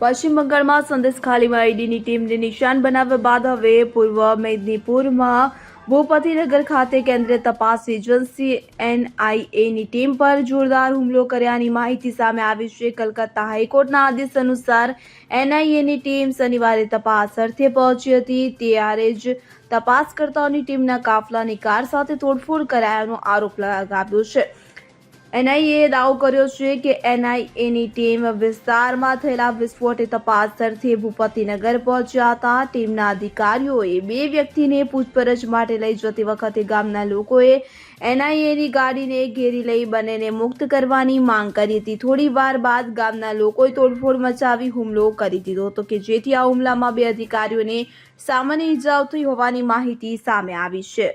પશ્ચિમ બંગાળમાં સંદેશ ખાલીમાં ઈડીની ટીમને નિશાન બનાવ્યા બાદ હવે પૂર્વ મેદનીપુરમાં ભૂપતિનગર ખાતે કેન્દ્રીય તપાસ એજન્સી એનઆઈએની ટીમ પર જોરદાર હુમલો કર્યાની માહિતી સામે આવી છે. કલકત્તા હાઈકોર્ટના આદેશ અનુસાર એનઆઈએની ટીમ શનિવારે તપાસ અર્થે પહોંચી હતી. ત્યારે જ તપાસકર્તાઓની ટીમના કાફલાની કાર સાથે તોડફોડ કરાયાનો આરોપ લગાવ્યો છે. એનઆઈએ દાવો કર્યો છે કે એનઆઈએની ટીમ વિસ્તારમાં થયેલા વિસ્ફોટે તપાસ અર્થે ભૂપતિનગર પહોંચ્યા હતા. ટીમના અધિકારીઓએ બે વ્યક્તિને પૂછપરછ માટે લઈ જતી વખતે ગામના લોકોએ એનઆઈએની ગાડીને ઘેરી લઈ બંનેને મુક્ત કરવાની માંગ કરી હતી. થોડી વાર બાદ ગામના લોકોએ તોડફોડ મચાવી હુમલો કરી દીધો હતો કે જેથી આ હુમલામાં બે અધિકારીઓને સામાન્ય ઇજાઓ થઈ હોવાની માહિતી સામે આવી છે.